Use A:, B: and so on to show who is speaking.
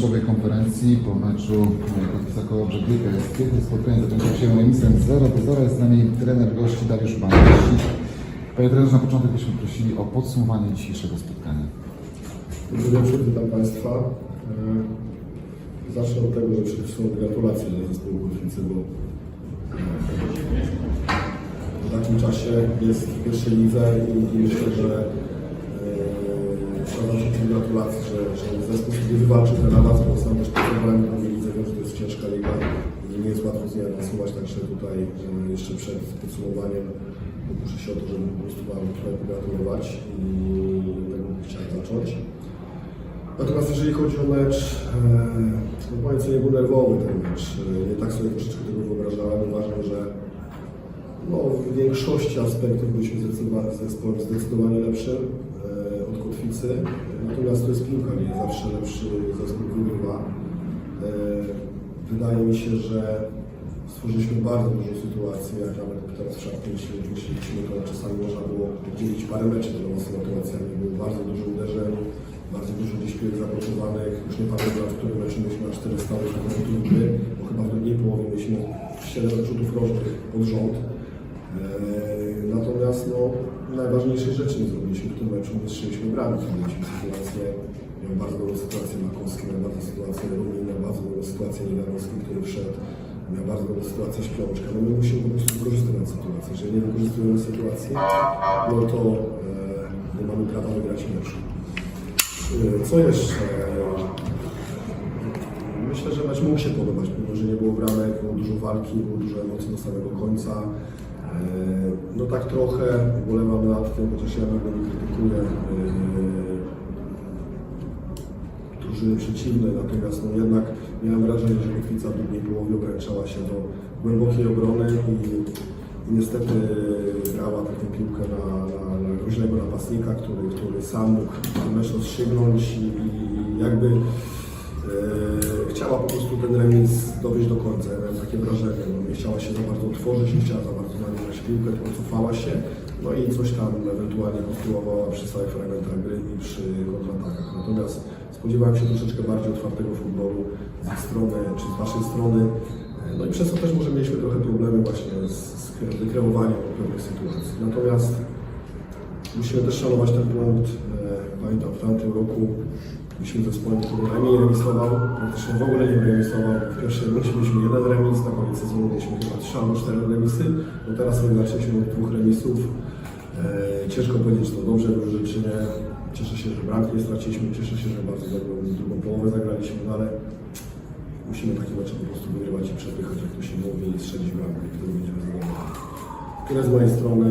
A: meczowej konferencji po meczu Kotwica koło Brzeglicka jest piękne spotkanie, zakończyło się remisem 0 do 0. Jest z nami trener gości Dariusz Bandyści. Panie trenerze, na początek byśmy prosili o podsumowanie dzisiejszego spotkania.
B: Dobry wieczór, witam Państwa. E, Zacznę od tego, że przede wszystkim gratulacje dla zespołu Kotwicy, bo e, w takim czasie jest w pierwszej lidze i, myślę, że się gratulacji, że, że zespół sobie wywalczył ten awans, bo sam też pracowałem lidze, wiem, że to jest ciężka liga i nie jest łatwo z niej awansować, także tutaj e, jeszcze przed podsumowaniem pokuszę się o to, żeby po prostu Wam trochę pogratulować i tego bym chciał zacząć. Natomiast jeżeli chodzi o mecz, e, no powiem co nie był nerwowy ten mecz. E, Nie tak sobie troszeczkę tego wyobrażałem. Uważam, że no, w większości aspektów byliśmy zdecydowanie, zespołem zdecydowanie lepszym Kotwicy. Natomiast to jest piłka, nie zawsze lepszy zespół wygrywa. E, Wydaje mi się, że stworzyliśmy bardzo dużo sytuacji, jak nawet teraz w szatni myśleliśmy, to czasami można było dzielić parę meczy tyloma sytuacjami. Było bardzo dużo uderzeń, bardzo dużo gdzieś piłek zablokowaniach. Już nie pamiętam, w którym meczu mieliśmy aż 4 stałe na bo chyba w drugiej połowie mieliśmy 7 rzutów rożnych pod rząd. Eee, Natomiast no, najważniejszej rzeczy nie zrobiliśmy w tym meczu, nie strzeliśmy bramki. Mieliśmy sytuację, miał bardzo dobrą sytuację Makowski, miał bardzo sytuację Rumin, miał bardzo dobrą sytuację Niewiadomski, który wszedł, miał bardzo dobrą sytuację Śpiączka. No my musimy po prostu wykorzystywać sytuację. Jeżeli nie wykorzystujemy sytuacji, no to e, nie mamy prawa wygrać meczu. E, Co jeszcze? Myślę, że mecz mógł się podobać, mimo że nie było bramek, było dużo walki, było dużo emocji do samego końca. No tak trochę ubolewam nad tym, chociaż ja nigdy nie krytykuję e, drużyny przeciwnej, natomiast no jednak miałem wrażenie, że Kotwica w drugiej połowie ograniczała się do głębokiej obrony i, i niestety grała taką piłkę na, na, na napastnika, który, który sam mógł ten mecz rozstrzygnąć i, i jakby chciała po prostu ten remis dowieść do końca. Ja miałem takie wrażenie, no nie chciała się za bardzo otworzyć, nie chciała za bardzo nagrywać piłkę, tylko cofała się, no i coś tam ewentualnie konstruowała przy stałych fragmentach gry i przy kontratakach. Natomiast spodziewałem się troszeczkę bardziej otwartego futbolu z ich strony, czy z waszej strony. No i przez to też może mieliśmy trochę problemy właśnie z, z wykreowaniem pewnych sytuacji. Natomiast musimy też szanować ten punkt. E, Pamiętam w tamtym roku byliśmy zespołem, który najmniej remisował, praktycznie w ogóle nie remisował. W pierwszej rundzie mieliśmy jeden remis, na koniec sezonu mieliśmy chyba trzy albo cztery remisy. No teraz zaczęliśmy od dwóch remisów. E, ciężko powiedzieć, to dobrze wróży, czy nie. Cieszę się, że bramki nie straciliśmy, cieszę się, że bardzo dobrą drugą połowę zagraliśmy, no ale musimy takie mecze po prostu wygrywać i przepychać, jak to się mówi, i strzelić bramkę, wtedy będziemy zadowoleni. Tyle z mojej strony.